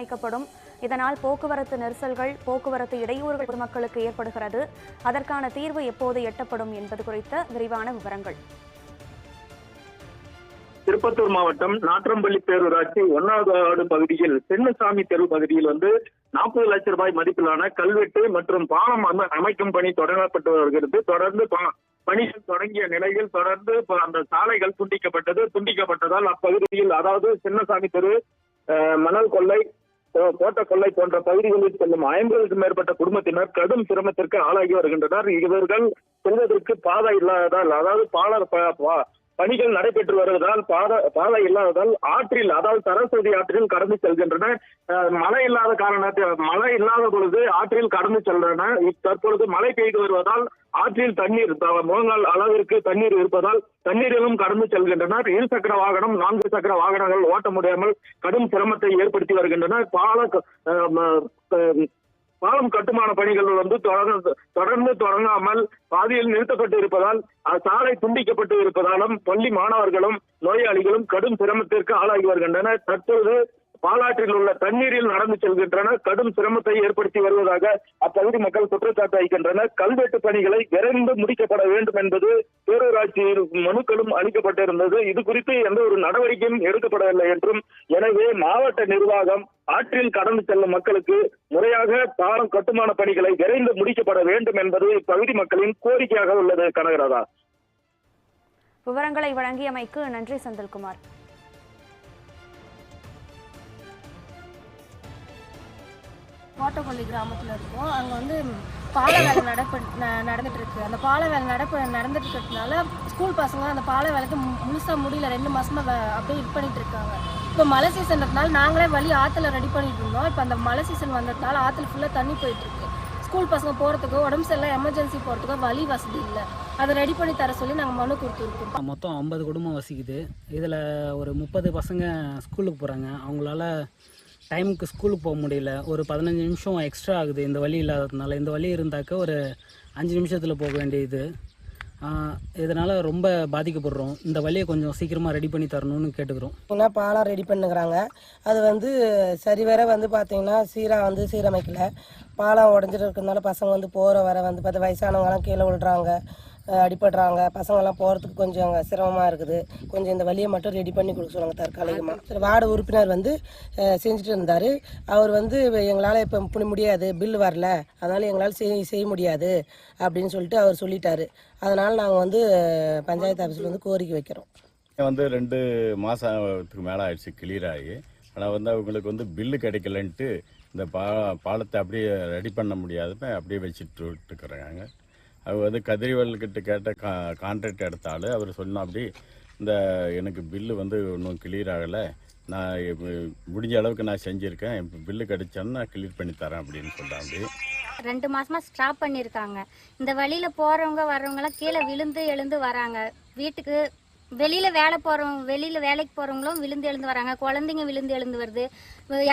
அமைக்கப்படும் இதனால் போக்குவரத்து நெரிசல்கள் போக்குவரத்து இடையூறுகள் பொதுமக்களுக்கு ஏற்படுகிறது. அதற்கான தீர்வு எப்போது எட்டப்படும் என்பது குறித்த விரிவான விவரங்கள். திருப்பத்தூர் மாவட்டம் நாற்றம்பள்ளி பேரூராட்சி ஒன்னாவது ஆடு பகுதியில் சின்னசாமி தெரு பகுதியில் வந்து நாற்பது லட்சம் ரூபாய் மதிப்பிலான கல்வெட்டு மற்றும் பாலம் அமைக்கும் பணி தொடங்கப்பட்டு வருகிறது. தொடர்ந்து பணிகள் தொடங்கிய நிலையில் தொடர்ந்து அந்த சாலைகள் துண்டிக்கப்பட்டது. துண்டிக்கப்பட்டதால் அப்பகுதியில் அதாவது சின்னசாமி தெரு மணல் கொள்ளை தோட்ட கொள்ளை போன்ற பகுதிகளில் செல்லும் ஐம்பதுக்கும் மேற்பட்ட குடும்பத்தினர் கடும் சிரமத்திற்கு ஆளாகி வருகின்றனர். இவர்கள் செல்வதற்கு பாதை இல்லாததால் அதாவது பாலர் பா- பணிகள் நடைபெற்று வருவதால் பாதை பாதை இல்லாததால் ஆற்றில் அதாவது சரஸ்வதி ஆற்றில் கடந்து செல்கின்றன. மழை இல்லாத காரணத்தில் மழை இல்லாத பொழுது ஆற்றில் கடந்து செல்கின்றன. தற்பொழுது மழை பெய்து வருவதால் ஆற்றில் தண்ணீர் த- முழங்கால் அளவிற்கு தண்ணீர் இருப்பதால் தண்ணீரிலும் கடந்து செல்கின்றனர். இரு சக்கர வாகனம் நான்கு சக்கர வாகனங்கள் ஓட்ட முடியாமல் கடும் சிரமத்தை ஏற்படுத்தி வருகின்றனர் பால பாலம் கட்டுமான பணிகள் வந்து தொடர்ந்து தொடர்ந்து தொடங்காமல் பாதியில் நிறுத்தப்பட்டு இருப்பதால் சாலை துண்டிக்கப்பட்டு இருப்பதாலும் பள்ளி மாணவர்களும் நோயாளிகளும் கடும் சிரமத்திற்கு ஆளாகி வருகின்றனர். தற்போது பாலாற்றில் உள்ள தண்ணீரில் நடந்து செல்கின்றன. கடும் சிரமத்தை ஏற்படுத்தி வருவதாக அப்பகுதி மக்கள் குற்றச்சாட்டு வைக்கின்றனர். கல்வெட்டு பணிகளை விரைந்து முடிக்கப்பட வேண்டும் என்பது பேரூராட்சியில் மனுக்களும் அளிக்கப்பட்டிருந்தது. இது குறித்து எந்த ஒரு நடவடிக்கையும் எடுக்கப்படவில்லை என்றும் எனவே மாவட்ட நிர்வாகம் ஆற்றில் கடந்து செல்லும் மக்களுக்கு முறையாக பாலம் கட்டுமான பணிகளை விரைந்து முடிக்கப்பட வேண்டும் என்பது இப்பகுதி மக்களின் கோரிக்கையாக உள்ளது. கனகராதா. விவரங்களை வழங்கியமைக்கு நன்றி செந்தில்குமார். கோட்டப்பள்ளி கிராமத்தில் இருக்கோம். அங்கே வந்து பாலை வேலை நடப்பு ந- அந்த பாலை வேலை நடப்பு நடந்துட்டு இருக்கிறதுனால ஸ்கூல் பசங்க அந்த பாலை வேலைக்கு மு- முடியல. ரெண்டு மாதமாக அப்படியே இது பண்ணிட்டு இருக்காங்க. இப்போ மழை சீசன்றதுனால நாங்களே வழி ஆற்றுல ரெடி பண்ணிட்டு இருந்தோம். இப்போ அந்த மழை சீசன் வந்ததுனால ஆற்றுல ஃபுல்லாக தண்ணி போயிட்டுருக்கு ஸ்கூல் பசங்க போகிறதுக்கு உடம்பு சரியில்லை எமர்ஜென்சி போகிறதுக்கு வழி வசதி இல்லை. அதை ரெடி பண்ணி தர சொல்லி நாங்கள் மனு கொடுத்துருக்கோம். மொத்தம் ஐம்பது குடும்பம் வசிக்குது. இதில் ஒரு முப்பது பசங்க ஸ்கூலுக்கு போகிறாங்க அவங்களால டைமுக்கு ஸ்கூலுக்கு போக முடியல. ஒரு பதினஞ்சு நிமிஷம் எக்ஸ்ட்ரா ஆகுது இந்த வழி இல்லாததுனால. இந்த வழி இருந்தாக்க ஒரு அஞ்சு நிமிஷத்தில் போக வேண்டியது. இதனால் ரொம்ப பாதிக்கப்படுறோம். இந்த வழியை கொஞ்சம் சீக்கிரமாக ரெடி பண்ணி தரணும்னு கேட்டுக்கிறோம். பார்த்தீங்கன்னா பாலம் ரெடி பண்ணுகிறாங்க. அது வந்து சரிவர வந்து பார்த்திங்கன்னா சீராக வந்து சீரமைக்கல. பாலம் உடஞ்சிட்டு இருக்கிறதுனால பசங்க வந்து போகிற வர வந்து பார்த்து வயசானவங்களாம் கீழே விழுறாங்க. அடிபடுறாங்க. பசங்கள்லாம் போகிறதுக்கு கொஞ்சம் அங்கே சிரமமாக இருக்குது. கொஞ்சம் இந்த வழியை மட்டும் ரெடி பண்ணி கொடுக்க சொல்லுங்க தற்காலிகமாக சரி வார்டு உறுப்பினர் வந்து செஞ்சுட்டு இருந்தார். அவர் வந்து எங்களால் இப்போ இப்படி முடியாது பில் வரல. அதனால் எங்களால் செய்ய செய்ய முடியாது அப்படின்னு சொல்லிட்டு அவர் சொல்லிட்டாரு. அதனால் நாங்கள் வந்து பஞ்சாயத்து ஆஃபீஸில் வந்து கோரிக்கை வைக்கிறோம். வந்து ரெண்டு மாதத்துக்கு மேலே ஆயிடுச்சு கிளியர் ஆகி. ஆனால் வந்து அவங்களுக்கு வந்து பில்லு கிடைக்கலன்ட்டு இந்த பா பாலத்தை அப்படியே ரெடி பண்ண முடியாதுன்னு அப்படியே வச்சுட்டு இருக்கிறாங்க. அவர் வந்து கதிரிவல்கிட்ட கேட்ட கா கான்ட்ராக்ட் எடுத்தாலும் அவர் சொன்னா அப்படி இந்த எனக்கு பில்லு வந்து இன்னும் கிளியர் ஆகலை. நான் முடிஞ்ச அளவுக்கு நான் செஞ்சுருக்கேன். இப்போ பில்லு கிடைச்சாலும் நான் கிளியர் பண்ணி தரேன் அப்படின்னு சொல்கிறாங்க ரெண்டு மாசமா ஸ்டாப் பண்ணியிருக்காங்க இந்த வழியில போறவங்க வர்றவங்கலாம் கீழே விழுந்து எழுந்து வராங்க. வீட்டுக்கு வெளியில வேலை போறவங்க வெளியில வேலைக்கு போறவங்களும் விழுந்து எழுந்து வராங்க. குழந்தைங்க விழுந்து எழுந்து வருது.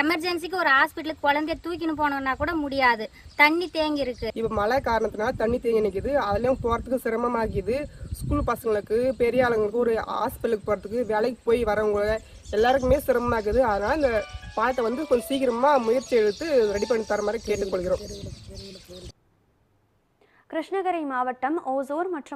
எமர்ஜென்சிக்கு ஒரு ஹாஸ்பிட்டலுக்கு குழந்தைய தூக்கின்னு போனோம்னா கூட முடியாது. தண்ணி தேங்கி இருக்கு. இப்போ மழை காரணத்தினால தண்ணி தேங்கி நிற்கிது அதுலேயும் போகிறதுக்கு சிரமமாகிது. ஸ்கூல் பசங்களுக்கு பெரிய ஆளுங்களுக்கு ஒரு ஹாஸ்பிட்டலுக்கு போகிறதுக்கு வேலைக்கு போய் வரவங்க எல்லாருக்குமே சிரமமாகுது. அதனால் இந்த பாலத்தை வந்து கொஞ்சம் சீக்கிரமாக முயற்சி எடுத்து ரெடி பண்ணி தர மாதிரி கேட்டுக்கொள்கிறோம். கிருஷ்ணகிரி மாவட்டம் ஓசூர் மற்றும்